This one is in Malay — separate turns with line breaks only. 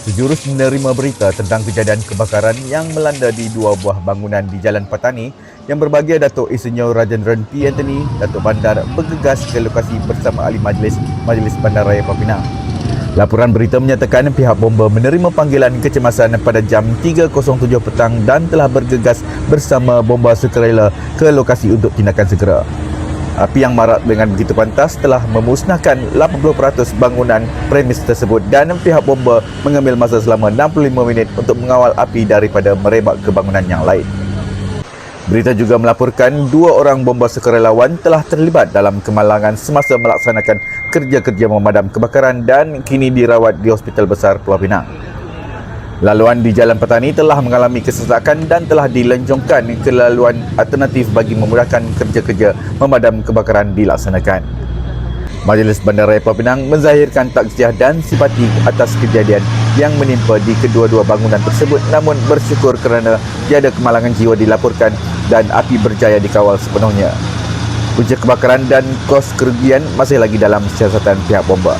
Sejurus menerima berita tentang kejadian kebakaran yang melanda di dua buah bangunan di Jalan Patani yang berbahagia Datuk Insinyur Rajendran P. Anthony, Datuk Bandar bergegas ke lokasi bersama ahli majlis Majlis Bandaraya Papinang. Laporan berita menyatakan pihak bomba menerima panggilan kecemasan pada jam 3.07 petang dan telah bergegas bersama bomba sukarela ke lokasi untuk tindakan segera. Api yang marak dengan begitu pantas telah memusnahkan 80% bangunan premis tersebut dan pihak bomba mengambil masa selama 65 minit untuk mengawal api daripada merebak ke bangunan yang lain. Berita juga melaporkan dua orang bomba sukarelawan telah terlibat dalam kemalangan semasa melaksanakan kerja-kerja memadam kebakaran dan kini dirawat di Hospital Besar Pulau Pinang. Laluan di Jalan Petani telah mengalami kesesakan dan telah dilencongkan ke laluan alternatif bagi memudahkan kerja-kerja memadam kebakaran dilaksanakan. Majlis Bandaraya Pulau Pinang menzahirkan takziah dan simpati atas kejadian yang menimpa di kedua-dua bangunan tersebut namun bersyukur kerana tiada kemalangan jiwa dilaporkan dan api berjaya dikawal sepenuhnya. Punca kebakaran dan kos kerugian masih lagi dalam siasatan pihak bomba.